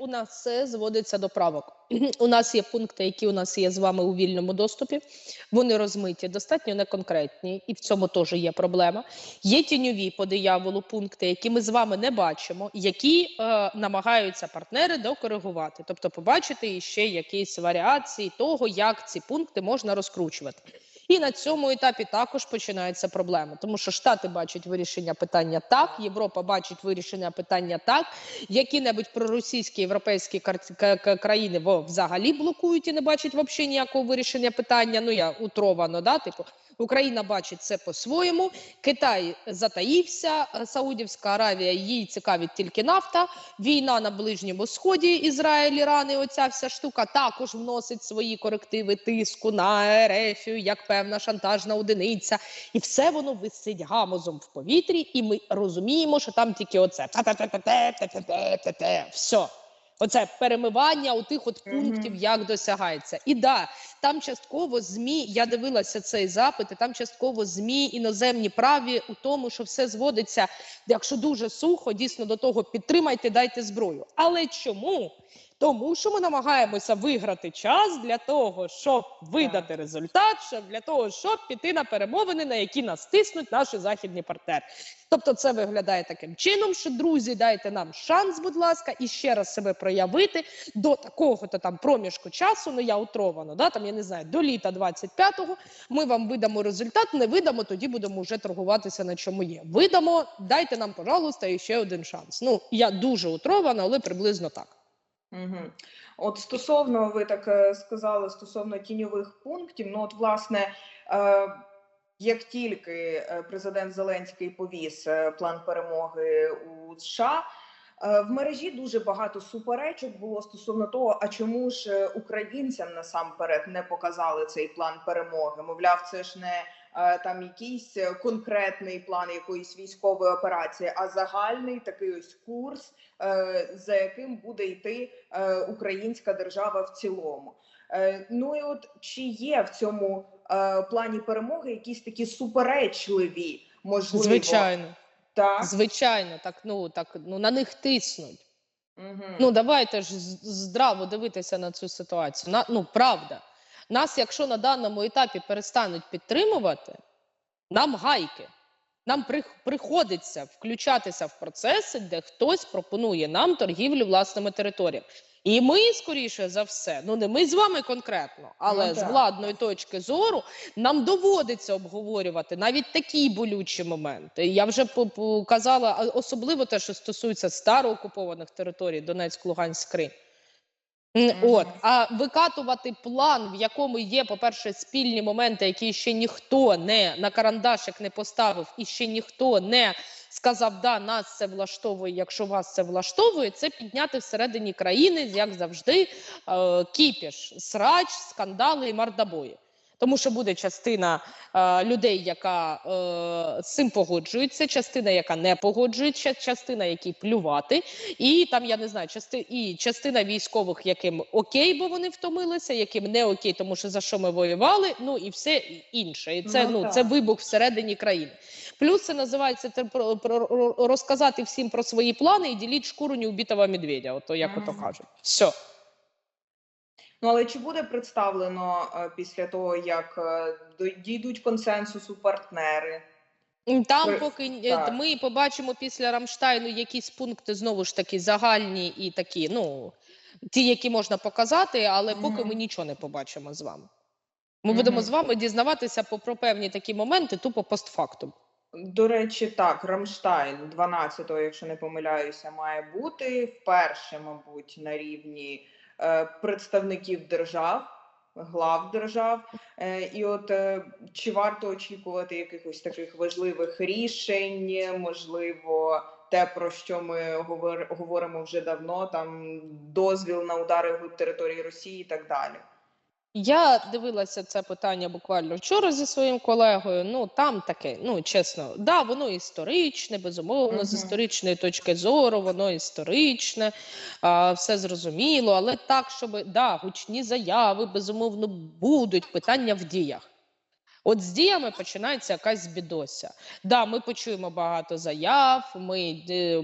у нас все зводиться до правок. У нас є пункти, які у нас є з вами у вільному доступі. Вони розмиті, достатньо неконкретні, і в цьому теж є проблема. Є тіньові по дияволу пункти, які ми з вами не бачимо, які е, намагаються партнери докоригувати, тобто побачити ще якісь варіації того, як ці пункти можна розкручувати. І на цьому етапі також починаються проблеми, тому що Штати бачать вирішення питання так, Європа бачить вирішення питання так, які-небудь проросійські європейські країни взагалі блокують і не бачать взагалі ніякого вирішення питання. Ну я утровано, да, типу. Україна бачить це по-своєму. Китай затаївся, е, Саудівська Аравія їй цікавить тільки нафта. Війна на Ближньому Сході, Ізраїль, Іран і оця вся штука також вносить свої корективи тиску на Ерефію, як певна шантажна одиниця, і все воно висить гамозом в повітрі, і ми розуміємо, що там тільки оце все. Оце перемивання у тих от пунктів, Мгм. як досягається. І да, там частково змі. Я дивилася цей запит, і там частково змі іноземні праві у тому, що все зводиться, якщо дуже сухо, дійсно до того підтримайте, дайте зброю. Але чому? Тому що ми намагаємося виграти час для того, щоб видати результат, щоб для того, щоб піти на перемовини, на які нас тиснуть наші західні партнери. Тобто, це виглядає таким чином, що друзі, дайте нам шанс, будь ласка, і ще раз себе проявити до такого-то там проміжку часу. Ну я утровано, да там я не знаю, до літа 25-го Ми вам видамо результат. Не видамо, тоді будемо вже торгуватися на чому є. Видамо, дайте нам, пожалуйста, ще один шанс. Ну я дуже утрована, але приблизно так. Угу. От стосовно, ви так е, сказали, стосовно тіньових пунктів, ну от власне, е, як тільки е, президент Зеленський повіз е, план перемоги у США, в мережі дуже багато суперечок було стосовно того, а чому ж українцям насамперед не показали цей план перемоги? Мовляв, це ж не там якийсь е, конкретний план якоїсь військової операції, а загальний такий ось курс, е, за яким буде йти е, українська держава в цілому. Е, Ну і от чи є в цьому е, плані перемоги якісь такі суперечливі можливо? Звичайно, так. звичайно, так ну так ну на них тиснуть. Угу. Ну давайте ж здраво дивитися на цю ситуацію. На, ну правда, нас, якщо на даному етапі перестануть підтримувати, нам гайки. Нам приходиться включатися в процеси, де хтось пропонує нам торгівлю власними територіями. І ми, скоріше за все, ну не ми з вами конкретно, але Ну, з владної точки зору нам доводиться обговорювати навіть такі болючі моменти. Я вже показала, особливо те, що стосується староокупованих територій Донецьк, Луганськ, Крим. От, а викатувати план, в якому є, по-перше, спільні моменти, які ще ніхто не на карандашик не поставив, і ще ніхто не сказав, да, нас це влаштовує, якщо вас це влаштовує, це підняти всередині країни, як завжди, е, кіпіш, срач, скандали і мардабої. Тому що буде частина е, людей, яка е, з цим погоджується, частина, яка не погоджується, частина, якій плювати, і там я не знаю, части, і частина військових, яким окей, бо вони втомилися, яким не окей, тому що за що ми воювали. Ну і все інше. І це Ну, ну, це вибух всередині країни. Плюс це називається це про, про, розказати всім про свої плани і діліть шкуру неубитого медведя. Ото як ото кажуть. Все. Ну але чи буде представлено е, після того, як е, дійдуть консенсусу партнери? Там, поки так. ми побачимо після Рамштайну якісь пункти знову ж таки загальні і такі, ну ті, які можна показати, але поки ми нічого не побачимо з вами. Ми будемо з вами дізнаватися про певні такі моменти, тупо постфактум. До речі, так, Рамштайн 12-го, якщо не помиляюся, має бути вперше, мабуть, на рівні представників держав, глав держав. Е, і от е, чи варто очікувати якихось таких важливих рішень, можливо, те, про що ми говоримо вже давно, там дозвіл на удари в території Росії і так далі. Я дивилася це питання буквально вчора зі своїм колегою. Ну там таке, ну чесно, да, воно історичне, безумовно, з історичної точки зору, воно історичне, а, все зрозуміло, але так, щоб да, гучні заяви безумовно будуть питання в діях. От з діями починається якась бідося. Да, ми почуємо багато заяв, ми е,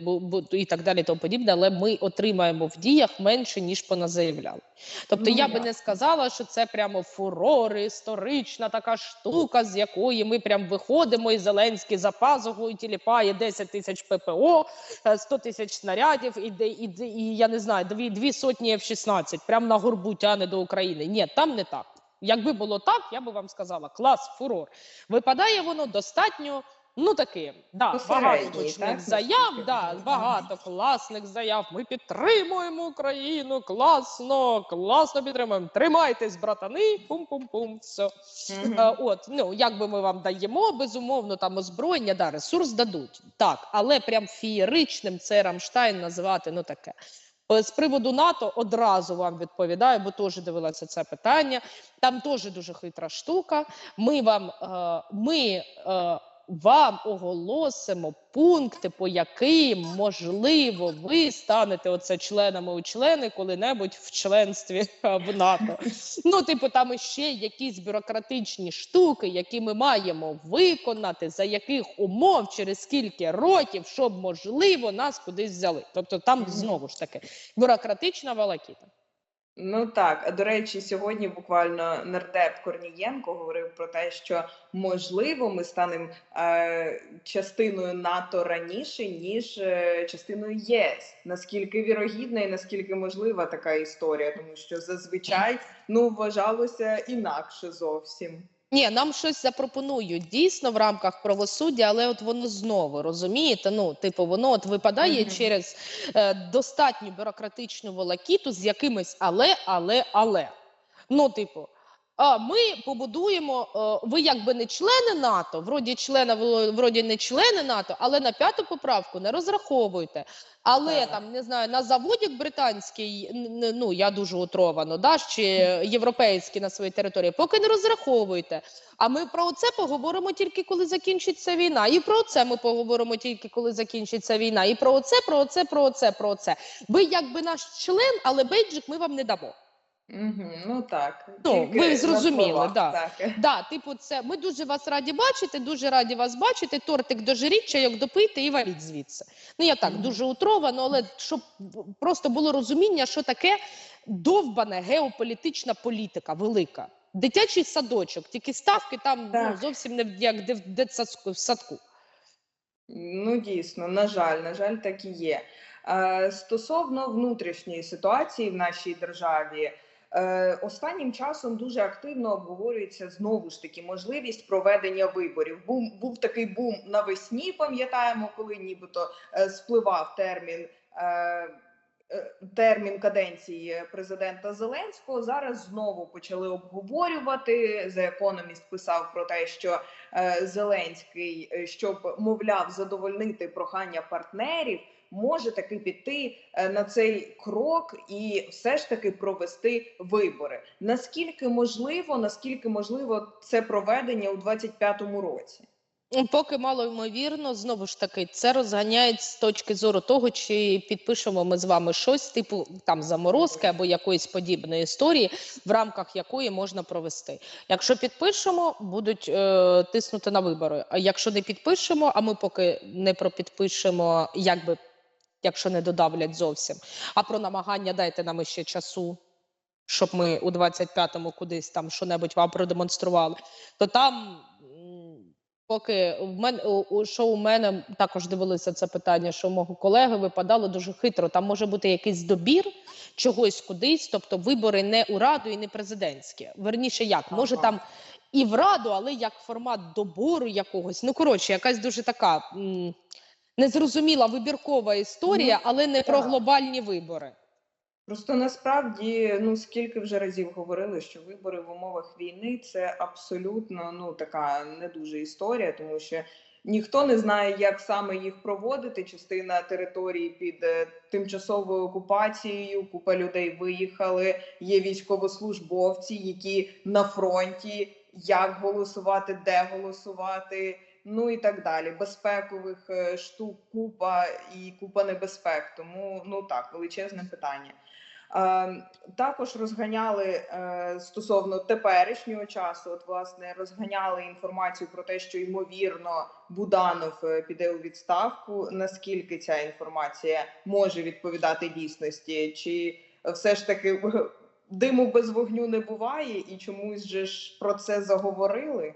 і так далі, тому подібне, але ми отримаємо в діях менше ніж поназаявляли. Тобто, Ну, я би не сказала, що це прямо фурор, історична така штука, з якої ми прям виходимо, і Зеленський за пазухою тіліпає 10 тисяч ППО, е, 100 тисяч снарядів, і, і, і я не знаю, дві, дві сотні F-16, прямо на горбу тяне до України. Ні, там не так. Якби було так, я би вам сказала: клас, фурор. Випадає воно достатньо. Ну таки, да, багато гучних так, заяв, да, багато класних заяв. Ми підтримуємо Україну, класно, класно підтримуємо. Тримайтесь, братани, пум-пум-пум. Все. Е, От, ну як би ми вам даємо, безумовно, там озброєння, да, ресурс дадуть. Так, але прям фієричним це Рамштайн називати, ну таке. Е, З приводу НАТО одразу вам відповідаю, бо теж дивилася це питання. Там теж дуже хитра штука. Ми вам, е, ми е, вам оголосимо пункти, по яким можливо ви станете оце членами у члени коли-небудь в членстві в НАТО. Ну, типу, там ще якісь бюрократичні штуки, які ми маємо виконати, за яких умов, через скільки років, щоб можливо нас кудись взяли. Тобто, там знову ж таки бюрократична волокіта. Ну так, а до речі, сьогодні буквально нардеп Корнієнко говорив про те, що можливо ми станемо е, частиною НАТО раніше, ніж е, частиною ЄС. Наскільки вірогідна і наскільки можлива така історія, тому що зазвичай ну вважалося інакше зовсім. Ні, нам щось запропонують дійсно в рамках правосуддя, але от воно знову розумієте. Ну, типу, воно от випадає Мгм. через е, достатню бюрократичну волокіту з якимись але, але, але. Ну, типу, ми побудуємо. е, ви якби не члени НАТО, вроді члена, вроді не члени НАТО, але на п'яту поправку не розраховуйте. Але Так. там не знаю, на заводік британський, ну я дуже утровано, да, чи європейський на своїй території, поки не розраховуйте. А ми про це поговоримо тільки коли закінчиться війна. І про це ми поговоримо тільки коли закінчиться війна. І про це, про це, про це, про це. Ви якби наш член, але бейджик ми вам не дамо. Угу, ну так, Ну, ви зрозуміли, словах, да. так. Да, типу, це ми дуже вас раді бачити, дуже раді вас бачити. Тортик дожеріть, чайок допийте і валіть звідси. Ну я так дуже утровано, але щоб просто було розуміння, що таке довбана геополітична політика велика. Дитячий садочок, тільки ставки там ну, зовсім не як де в дитсадку- садку. Ну, дійсно, на жаль, на жаль, так і є. Е, стосовно внутрішньої ситуації в нашій державі, останнім часом дуже активно обговорюється знову ж таки можливість проведення виборів. Був, був такий бум навесні, пам'ятаємо, коли нібито е, спливав термін. Е, е, Термін каденції президента Зеленського зараз знову почали обговорювати. The Economist писав про те, що е, Зеленський, е, щоб мовляв задовольнити прохання партнерів, може таки піти е, на цей крок і все ж таки провести вибори. Наскільки можливо, наскільки можливо це проведення у 25-му році? Ну, Поки мало ймовірно, знову ж таки, це розганяють з точки зору того, чи підпишемо ми з вами щось, типу там заморозки або якоїсь подібної історії, в рамках якої можна провести. Якщо підпишемо, будуть е, тиснути на вибори. А якщо не підпишемо, а ми поки не пропідпишемо, якби якщо не додавлять зовсім, а про намагання дайте нам ще часу. Щоб ми у 25-му кудись там що-небудь вам продемонстрували, то там поки в мене що у мене також дивилися це питання, що у мого колеги випадало дуже хитро. Там може бути якийсь добір чогось кудись, тобто вибори не у раду і не президентські. Верніше, як може Ага. там і в раду, але як формат добору якогось. Ну коротше, якась дуже така м, незрозуміла вибіркова історія, Ну, але не про глобальні вибори. Просто насправді, ну скільки вже разів говорили, що вибори в умовах війни це абсолютно ну така не дуже історія, тому що ніхто не знає, як саме їх проводити. Частина території під е, тимчасовою окупацією, купа людей виїхали. Є військовослужбовці, які на фронті, як голосувати, де голосувати. Ну і так далі. Безпекових е, штук, купа і купа небезпек. Тому ну так, величезне питання. Е, Також розганяли е, стосовно теперішнього часу. От власне розганяли інформацію про те, що ймовірно Буданов піде у відставку. Наскільки ця інформація може відповідати дійсності? Чи все ж таки диму без вогню не буває, і чомусь же ж про це заговорили?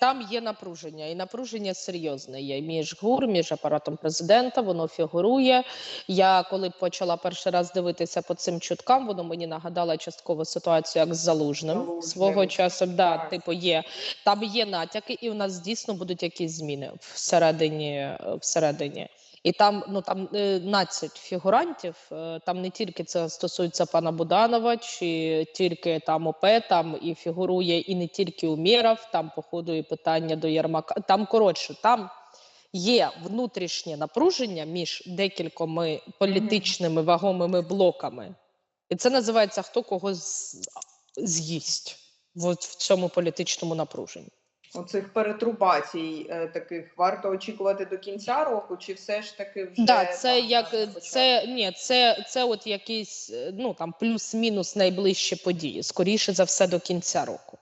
Там є напруження, і напруження серйозне є між ГУР, між апаратом президента. Воно фігурує. Я коли почала перший раз дивитися по цим чуткам, воно мені нагадало частково ситуацію як з залужним, Залужний. свого часу. Да, так. типу є там є натяки, і у нас дійсно будуть якісь зміни всередині. всередині. І там ну там е, 12 фігурантів. е, Там не тільки це стосується пана Буданова, чи тільки там ОП, там і фігурує і не тільки Умєров, там походу і питання до Єрмака. Там коротше, там є внутрішнє напруження між декількома політичними вагомими блоками, і це називається хто кого з'їсть в цьому політичному напруженні. Оцих перетрубацій е, таких варто очікувати до кінця року, чи все ж таки вже Да, це там, як це ні, це, це от якісь е, ну там плюс-мінус найближчі події, скоріше за все до кінця року.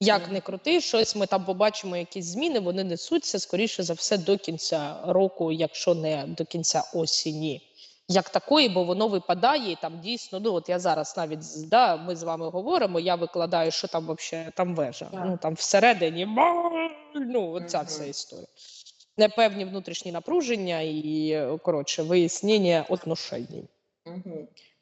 Як Мгм. не крути, щось ми там побачимо, якісь зміни, вони несуться скоріше за все до кінця року, якщо не до кінця осені. Як такої, бо воно випадає, і там дійсно, ну от я зараз навіть да, ми з вами говоримо, я викладаю, що там вообще там вежа. Так. Ну там всередині, ну оця вся історія. Непевні внутрішні напруження і коротше вияснення отношень. Угу.